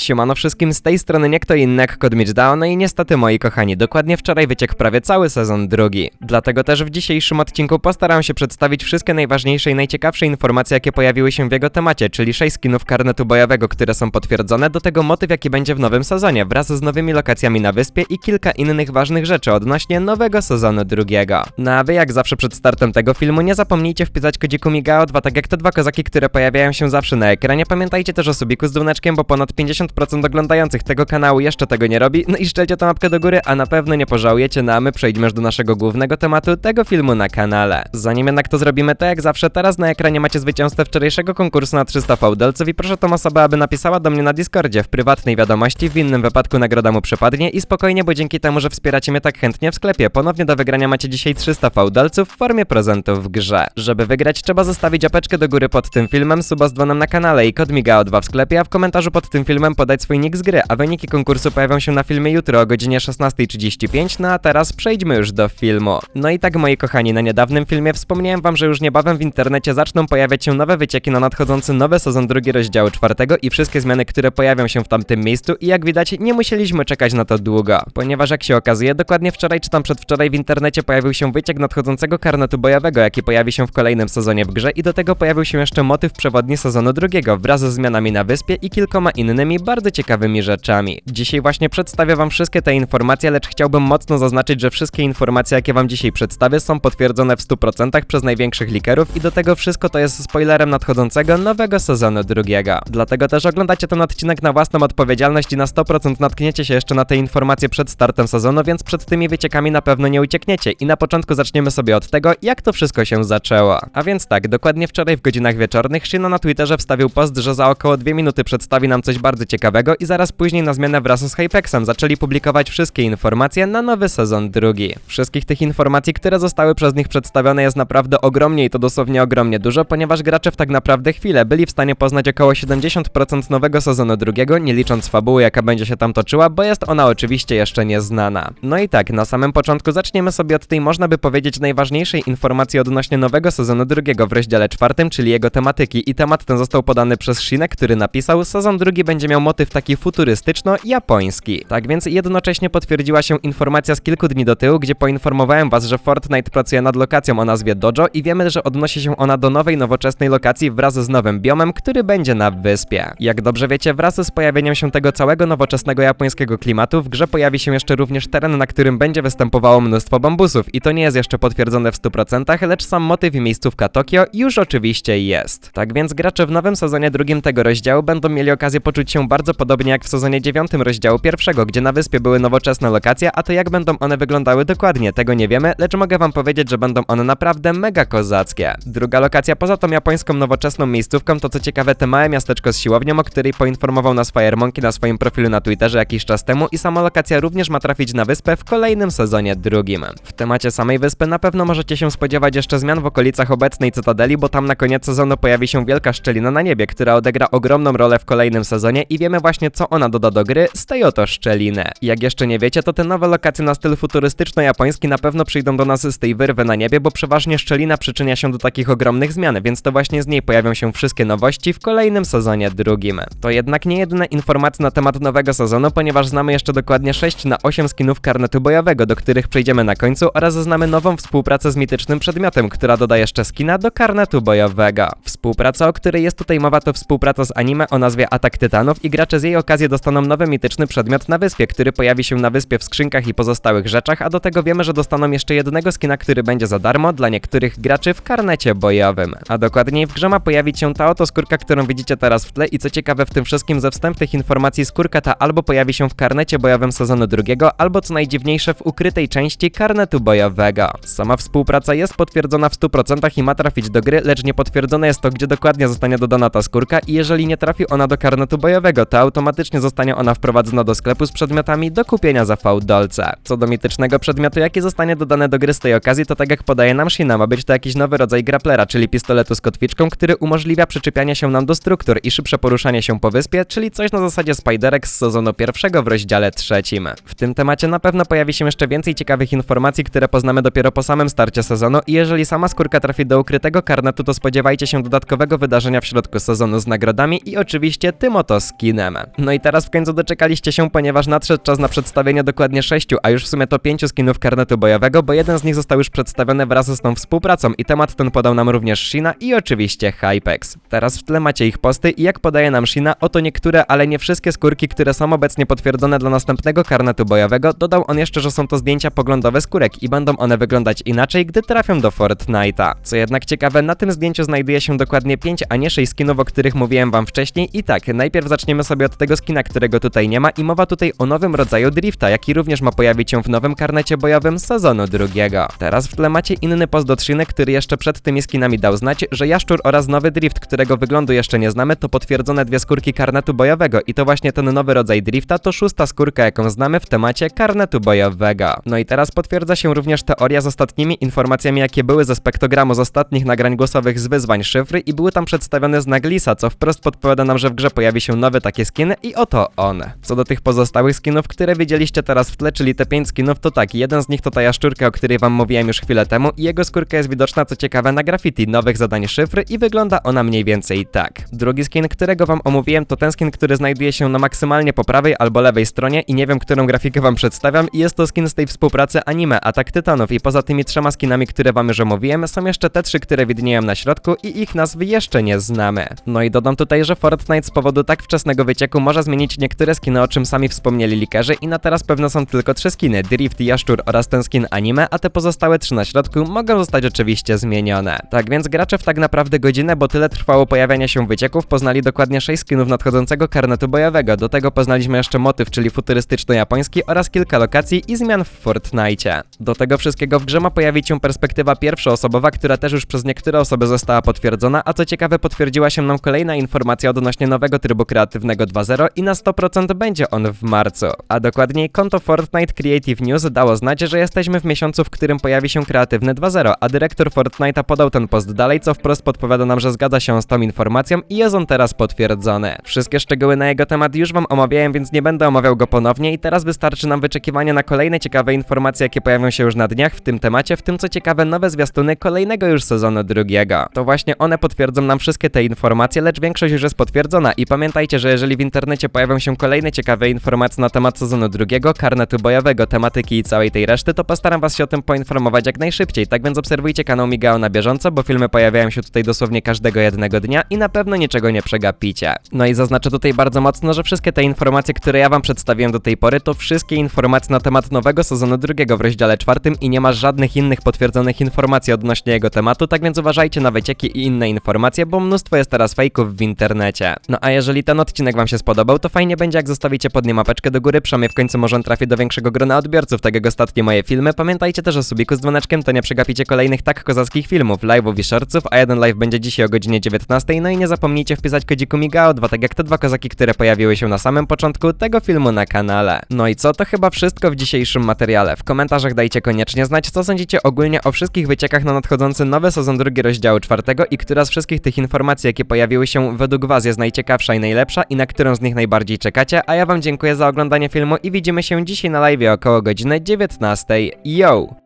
Siemano wszystkim, z tej strony nie kto inny jak Kod Dao, no i niestety moi kochani, dokładnie wczoraj wyciekł prawie cały sezon drugi. Dlatego też w dzisiejszym odcinku postaram się przedstawić wszystkie najważniejsze i najciekawsze informacje, jakie pojawiły się w jego temacie, czyli 6 skinów karnetu bojowego, które są potwierdzone, do tego motyw jaki będzie w nowym sezonie, wraz z nowymi lokacjami na wyspie i kilka innych ważnych rzeczy odnośnie nowego sezonu drugiego. No a wy jak zawsze przed startem tego filmu nie zapomnijcie wpisać kodziku Migao 2, tak jak te dwa kozaki, które pojawiają się zawsze na ekranie. Pamiętajcie też o subiku z dzwoneczkiem, bo ponad 50% oglądających tego kanału jeszcze tego nie robi. No i szczelcie tą łapkę do góry, a na pewno nie pożałujecie, no a my przejdźmy już do naszego głównego tematu tego filmu na kanale. Zanim jednak to zrobimy, to jak zawsze teraz na ekranie macie zwycięzcę wczorajszego konkursu na 300 fałdelców i proszę tą osobę, aby napisała do mnie na Discordzie w prywatnej wiadomości, w innym wypadku nagroda mu przypadnie i spokojnie, bo dzięki temu, że wspieracie mnie tak chętnie w sklepie, ponownie do wygrania macie dzisiaj 300 fałdelców w formie prezentów w grze. Żeby wygrać, trzeba zostawić apeczkę do góry pod tym filmem, suba z dzwonem na kanale i kod MIGAO2 w sklepie, a w komentarzu pod tym filmem podać swój nick z gry, a wyniki konkursu pojawią się na filmie jutro o godzinie 16.35, no a teraz przejdźmy już do filmu. No i tak moi kochani, na niedawnym filmie wspomniałem wam, że już niebawem w internecie zaczną pojawiać się nowe wycieki na nadchodzący nowy sezon drugi rozdziału czwartego i wszystkie zmiany, które pojawią się w tamtym miejscu i jak widać nie musieliśmy czekać na to długo, ponieważ jak się okazuje, dokładnie wczoraj czy tam przedwczoraj w internecie pojawił się wyciek nadchodzącego karnetu bojowego, jaki pojawi się w kolejnym sezonie w grze i do tego pojawił się jeszcze motyw przewodni sezonu drugiego wraz ze zmianami na wyspie i kilkoma innymi bardzo ciekawymi rzeczami. Dzisiaj właśnie przedstawię wam wszystkie te informacje, lecz chciałbym mocno zaznaczyć, że wszystkie informacje, jakie wam dzisiaj przedstawię, są potwierdzone w 100% przez największych likerów i do tego wszystko to jest spoilerem nadchodzącego nowego sezonu drugiego. Dlatego też oglądacie ten odcinek na własną odpowiedzialność i na 100% natkniecie się jeszcze na te informacje przed startem sezonu, więc przed tymi wyciekami na pewno nie uciekniecie. I na początku zaczniemy sobie od tego, jak to wszystko się zaczęło. A więc tak, dokładnie wczoraj w godzinach wieczornych Shino na Twitterze wstawił post, że za około 2 minuty przedstawi nam coś bardzo ciekawego i zaraz później na zmianę wraz z Hypexem zaczęli publikować wszystkie informacje na nowy sezon drugi. Wszystkich tych informacji, które zostały przez nich przedstawione jest naprawdę ogromnie i to dosłownie ogromnie dużo, ponieważ gracze w tak naprawdę chwilę byli w stanie poznać około 70% nowego sezonu drugiego, nie licząc fabuły, jaka będzie się tam toczyła, bo jest ona oczywiście jeszcze nieznana. No i tak, na samym początku zaczniemy sobie od tej, można by powiedzieć, najważniejszej informacji odnośnie nowego sezonu drugiego w rozdziale czwartym, czyli jego tematyki. I temat ten został podany przez Shinek, który napisał, sezon drugi będzie miał motyw taki futurystyczno-japoński. Tak więc jednocześnie potwierdziła się informacja z kilku dni do tyłu, gdzie poinformowałem was, że Fortnite pracuje nad lokacją o nazwie Dojo i wiemy, że odnosi się ona do nowej, nowoczesnej lokacji wraz z nowym biomem, który będzie na wyspie. Jak dobrze wiecie, wraz z pojawieniem się tego całego nowoczesnego japońskiego klimatu, w grze pojawi się jeszcze również teren, na którym będzie występowało mnóstwo bambusów i to nie jest jeszcze potwierdzone w 100%, lecz sam motyw i miejscówka Tokio już oczywiście jest. Tak więc gracze w nowym sezonie drugim tego rozdziału będą mieli okazję poczuć się bardzo podobnie jak w sezonie dziewiątym rozdziału pierwszego, gdzie na wyspie były nowoczesne lokacje, a to jak będą one wyglądały dokładnie, tego nie wiemy, lecz mogę wam powiedzieć, że będą one naprawdę mega kozackie. Druga lokacja poza tą japońską nowoczesną miejscówką to co ciekawe te małe miasteczko z siłownią, o której poinformował nas Firemonkey na swoim profilu na Twitterze jakiś czas temu i sama lokacja również ma trafić na wyspę w kolejnym sezonie drugim. W temacie samej wyspy na pewno możecie się spodziewać jeszcze zmian w okolicach obecnej Cytadeli, bo tam na koniec sezonu pojawi się wielka szczelina na niebie, która odegra ogromną rolę w kolejnym sezonie i właśnie co ona doda do gry z tej oto szczeliny. Jak jeszcze nie wiecie, to te nowe lokacje na styl futurystyczno-japoński na pewno przyjdą do nas z tej wyrwy na niebie, bo przeważnie szczelina przyczynia się do takich ogromnych zmian, więc to właśnie z niej pojawią się wszystkie nowości w kolejnym sezonie drugim. To jednak nie jedyne informacje na temat nowego sezonu, ponieważ znamy jeszcze dokładnie 6 na 8 skinów karnetu bojowego, do których przejdziemy na końcu oraz znamy nową współpracę z mitycznym przedmiotem, która doda jeszcze skina do karnetu bojowego. Współpraca, o której jest tutaj mowa, to współpraca z anime o nazwie Atak Tytanów i gracze z jej okazji dostaną nowy mityczny przedmiot na wyspie, który pojawi się na wyspie w skrzynkach i pozostałych rzeczach, a do tego wiemy, że dostaną jeszcze jednego skina, który będzie za darmo dla niektórych graczy w karnecie bojowym. A dokładniej w grze ma pojawić się ta oto skórka, którą widzicie teraz w tle i co ciekawe w tym wszystkim ze wstępnych informacji skórka ta albo pojawi się w karnecie bojowym sezonu drugiego, albo co najdziwniejsze w ukrytej części karnetu bojowego. Sama współpraca jest potwierdzona w 100% i ma trafić do gry, lecz nie potwierdzone jest to, gdzie dokładnie zostanie dodana ta skórka i jeżeli nie trafi ona do karnetu bojowego, to automatycznie zostanie ona wprowadzona do sklepu z przedmiotami do kupienia za fałdolce. Co do mitycznego przedmiotu, jaki zostanie dodany do gry z tej okazji, to tak jak podaje nam Shina, ma być to jakiś nowy rodzaj grapplera, czyli pistoletu z kotwiczką, który umożliwia przyczepianie się nam do struktur i szybsze poruszanie się po wyspie, czyli coś na zasadzie Spiderek z sezonu pierwszego w rozdziale trzecim. W tym temacie na pewno pojawi się jeszcze więcej ciekawych informacji, które poznamy dopiero po samym starcie sezonu i jeżeli sama skórka trafi do ukrytego karnetu, to spodziewajcie się dodatkowego wydarzenia w środku sezonu z nagrodami i oczywiście tym oto skinem. No i teraz w końcu doczekaliście się, ponieważ nadszedł czas na przedstawienie dokładnie sześciu, a już w sumie to pięciu skinów karnetu bojowego, bo jeden z nich został już przedstawiony wraz z tą współpracą i temat ten podał nam również Shina i oczywiście Hypex. Teraz w tle macie ich posty i jak podaje nam Shina, oto niektóre, ale nie wszystkie skórki, które są obecnie potwierdzone dla następnego karnetu bojowego, dodał on jeszcze, że są to zdjęcia poglądowe skórek i będą one wyglądać inaczej, gdy trafią do Fortnite'a. Co jednak ciekawe, na tym zdjęciu znajduje się dokładnie 5, a nie 6 skinów, o których mówiłem wam wcześniej i tak, najpierw zaczniemy sobie od tego skina, którego tutaj nie ma i mowa tutaj o nowym rodzaju drifta, jaki również ma pojawić się w nowym karnecie bojowym sezonu drugiego. Teraz w tle macie inny post do Trzyny, który jeszcze przed tymi skinami dał znać, że Jaszczur oraz nowy drift, którego wyglądu jeszcze nie znamy, to potwierdzone dwie skórki karnetu bojowego i to właśnie ten nowy rodzaj drifta to szósta skórka, jaką znamy w temacie karnetu bojowego. No i teraz potwierdza się również teoria z ostatnimi informacjami, jakie były ze spektogramu z ostatnich nagrań głosowych z wyzwań szyfry i były tam przedstawione z Naglisa, co wprost podpowiada nam, że w grze pojawi się nowy takie skin i oto on. Co do tych pozostałych skinów, które widzieliście teraz w tle, czyli te 5 skinów, to tak, jeden z nich to ta jaszczurka, o której wam mówiłem już chwilę temu i jego skórka jest widoczna, co ciekawe, na graffiti nowych zadań szyfry i wygląda ona mniej więcej tak. Drugi skin, którego wam omówiłem, to ten skin, który znajduje się na maksymalnie po prawej albo lewej stronie i nie wiem, którą grafikę wam przedstawiam i jest to skin z tej współpracy anime Atak Tytanów i poza tymi trzema skinami, które wam już omówiłem, są jeszcze te trzy, które widnieją na środku i ich nazw jeszcze nie znamy. No i dodam tutaj, że Fortnite z powodu tak wczesnego wycieku może zmienić niektóre skiny, o czym sami wspomnieli likerzy i na teraz pewno są tylko trzy skiny, Drift, Jaszczur oraz ten skin anime, a te pozostałe trzy na środku mogą zostać oczywiście zmienione. Tak więc gracze w tak naprawdę godzinę, bo tyle trwało pojawianie się wycieków, poznali dokładnie 6 skinów nadchodzącego karnetu bojowego. Do tego poznaliśmy jeszcze motyw, czyli futurystyczno-japoński oraz kilka lokacji i zmian w Fortnite. Do tego wszystkiego w grze ma pojawić się perspektywa pierwszoosobowa, która też już przez niektóre osoby została potwierdzona, a co ciekawe potwierdziła się nam kolejna informacja odnośnie nowego trybu kreatywnego 2.0 i na 100% będzie on w marcu. A dokładniej konto Fortnite Creative News dało znać, że jesteśmy w miesiącu, w którym pojawi się kreatywny 2.0, a dyrektor Fortnite'a podał ten post dalej, co wprost podpowiada nam, że zgadza się z tą informacją i jest on teraz potwierdzony. Wszystkie szczegóły na jego temat już wam omawiałem, więc nie będę omawiał go ponownie i teraz wystarczy nam wyczekiwanie na kolejne ciekawe informacje, jakie pojawią się już na dniach w tym temacie, w tym co ciekawe nowe zwiastuny kolejnego już sezonu drugiego. To właśnie one potwierdzą nam wszystkie te informacje, lecz większość już jest potwierdzona i pamiętajcie, że jeżeli w internecie pojawią się kolejne ciekawe informacje na temat sezonu drugiego, karnetu bojowego, tematyki i całej tej reszty, to postaram was się o tym poinformować jak najszybciej, tak więc obserwujcie kanał Migao na bieżąco, bo filmy pojawiają się tutaj dosłownie każdego jednego dnia i na pewno niczego nie przegapicie. No i zaznaczę tutaj bardzo mocno, że wszystkie te informacje, które ja wam przedstawiłem do tej pory, to wszystkie informacje na temat nowego sezonu drugiego w rozdziale czwartym i nie ma żadnych innych potwierdzonych informacji odnośnie jego tematu, tak więc uważajcie na wycieki i inne informacje, bo mnóstwo jest teraz fejków w internecie. No a jeżeli ten odcinek wam się spodobał, to fajnie będzie jak zostawicie pod nim mapeczkę do góry, przynajmniej w końcu może on trafi do większego grona odbiorców, tak jak ostatnie moje filmy. Pamiętajcie też o subiku z dzwoneczkiem, to nie przegapicie kolejnych tak kozackich filmów, live'ów i shortsów, a jeden live będzie dzisiaj o godzinie 19, no i nie zapomnijcie wpisać kodziku MIGAO2, tak jak te dwa kozaki, które pojawiły się na samym początku tego filmu na kanale. No i co, to chyba wszystko w dzisiejszym materiale. W komentarzach dajcie koniecznie znać, co sądzicie ogólnie o wszystkich wyciekach na nadchodzący nowy sezon drugi rozdziału czwartego i która z wszystkich tych informacji, jakie pojawiły się według was jest najciekawsza i najlepsza i na którą z nich najbardziej czekacie, a ja wam dziękuję za oglądanie filmu i widzimy się dzisiaj na live około godziny 19. Yo!